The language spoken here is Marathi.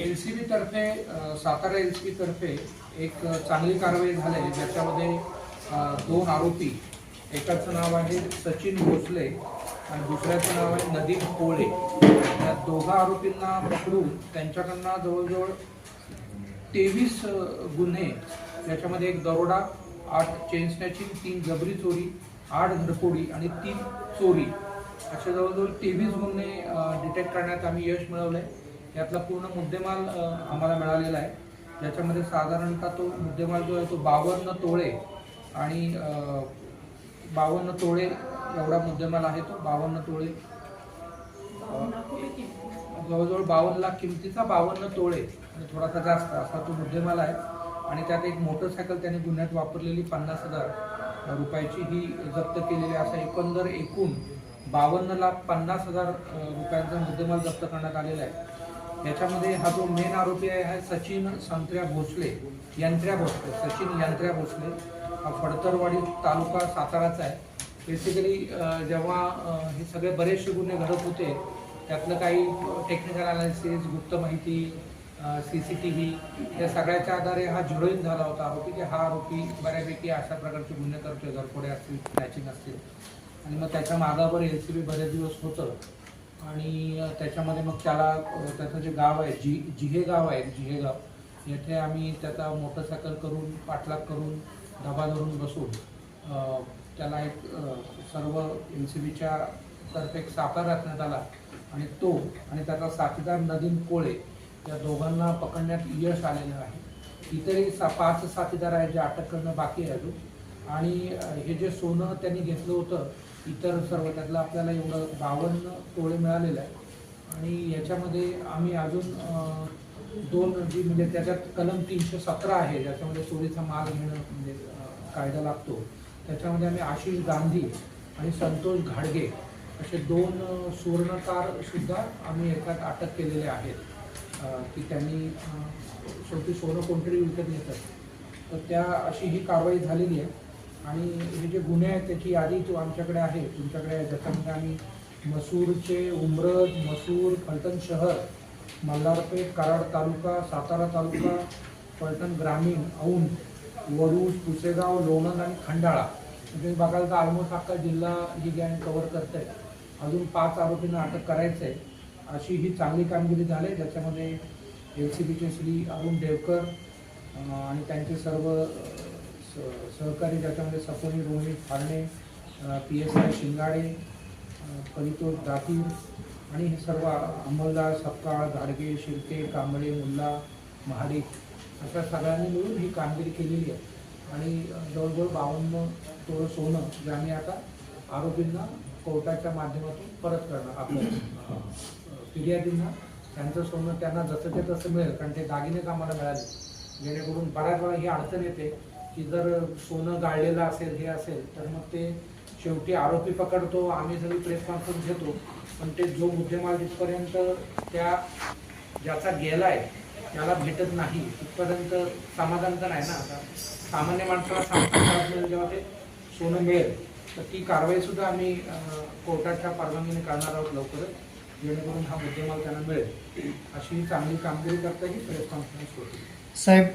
एल सी बी तर्फे सातारा एल सी बी तर्फे एक चांगली कारवाई झाली. ज्याच्यामध्ये दोन आरोपी एकाचं नाव आहे सचिन भोसले आणि दुसऱ्याचं नाव आहे नदीम कोळे. या दोघा आरोपींना पकडून त्यांच्याकडनं जवळजवळ तेवीस गुन्हे त्याच्यामध्ये एक दरोडा आठ चेन स्नॅचिंग तीन जबरी चोरी आठ घरफोडी आणि तीन चोरी असे जवळजवळ तेवीस गुन्हे डिटेक्ट करण्यात आम्ही यश मिळवलं आहे यातला पूर्ण मुद्देमाल आम्हाला मिळालेला आहे. ज्याच्यामध्ये साधारणतः तो मुद्देमाल जो आहे तो बावन्न तोळे आणि बावन्न तोळे एवढा मुद्देमाल आहे तो. बावन्न तोळे जवळजवळ बावन्न लाख किमतीचा बावन्न तोळे आणि थोडासा जास्त असा तो मुद्देमाल आहे. आणि त्यात एक मोटरसायकल त्याने गुन्ह्यात वापरलेली पन्नास हजार रुपयाची ही जप्त केलेली असा एकंदर एकूण बावन्न लाख पन्नास हजार रुपयांचा मुद्देमाल जप्त करण्यात आलेला आहे. याच्यामध्ये हा जो मेन आरोपी आहे हा सचिन संत्र्या भोसले यंत्र्या भोसले सचिन यंत्र्या भोसले. हा फडतरवाडी तालुका साताराचा आहे. बेसिकली जेव्हा हे सगळे बरेचसे गुन्हे घडत होते त्यातलं काही टेक्निकल अनालिसिस गुप्त माहिती सी सी टी व्ही या सगळ्याच्या आधारे हा झिरोईन झाला होता आरोपी की हा आरोपी बऱ्यापैकी अशा प्रकारचे गुन्हे करतोय घरफोडे असतील स्नॅचिंग असतील. आणि मग त्याच्या मागावर एल सी बी बरेच दिवस होतं. आणि त्याच्यामध्ये मग त्याला त्याचं जे गाव आहे जी जिहे गाव आहे जिहे गाव येथे आम्ही त्याचा मोटरसायकल करून पाठलाग करून धाबा धरून बसून त्याला एक सर्व एन सी बीच्या तर्फे एक साकार राखण्यात आला. आणि तो आणि त्याचा साथीदार नदीन कोळे या दोघांना पकडण्यात यश आलेलं आहे. इतरही सा पाच साथीदार आहेत जे अटक करणं बाकी आहे अजून. आणि हे जे सोनं त्यांनी घेतलं होतं इतर सर्व त्यातलं आपल्याला एवढं बावन्न तोळे मिळालेलं आहे. आणि याच्यामध्ये आम्ही अजून दोन जी म्हणजे त्याच्यात कलम तीनशे सतरा आहे ज्याच्यामध्ये चोरीचा माल घेणं म्हणजे कायदा लागतो. त्याच्यामध्ये आम्ही आशिष गांधी आणि संतोष घाडगे असे दोन सुवर्णकार सुद्धा आम्ही एकात अटक केलेले आहेत. की त्यांनी शेवटी सोनं कोणतरी विकत घेतात. तर त्या अशी ही कारवाई झालेली आहे. आणि हे जे गुन्हे आहेत त्याची यादी तो आमच्याकडे आहे. तुमच्याकडे आहे ज्याच्यामध्ये आम्ही मसूरचे उमरज मसूर फलटण शहर मल्हारपेठ कराड तालुका सातारा तालुका फलटण ग्रामीण औंध वरुड पुसेगाव लोणंद आणि खंडाळा. म्हणजे बघायला तर ऑलमोस्ट अख्खा जिल्हा ही गँग कव्हर करत आहे अजून पाच आरोपींना अटक करायचं आहे अशी ही चांगली कामगिरी झाली. ज्याच्यामध्ये एल सी बीचे श्री अरुण देवकर आणि त्यांचे सर्व सहकारी ज्याच्यामध्ये सपोनी Rohit Pharne P S I Shingade Paritosh Datir आणि हे सर्व अंमलदार सपकाळ धाडगे शिर्के कांबळे मुल्ला महाडिक अशा सगळ्यांनी मिळून ही कामगिरी केलेली आहे. आणि जवळजवळ बावन्न तोळ सोनं जे आम्ही आता आरोपींना कोर्टाच्या माध्यमातून परत करणार आपल्या फिर्यादींना त्यांचं सोनं त्यांना जसं ते तसं मिळेल कारण ते दागिनेच आम्हाला मिळाले. जेणेकरून बऱ्याच वेळा ही अडचण येते. की जर सोनं गाळलेलं असेल हे असेल तर मग ते शेवटी आरोपी पकडतो आम्ही सगळी प्रेस कॉन्फरन्स घेतो. पण ते जो मुद्देमाल जिथपर्यंत त्या ज्याचा गेलाय त्याला भेटत नाही तिथपर्यंत समाधान तर नाही ना. आता सामान्य माणसाला समाधान जेव्हा ते सोनं मिळेल. तर ती कारवाई सुद्धा आम्ही कोर्टाच्या परवानगीने करणार आहोत लवकरच जेणेकरून हा मुद्देमाल त्यांना मिळेल. अशी चांगली कामगिरी करता ही प्रेस कॉन्फरन्स होती. साहेब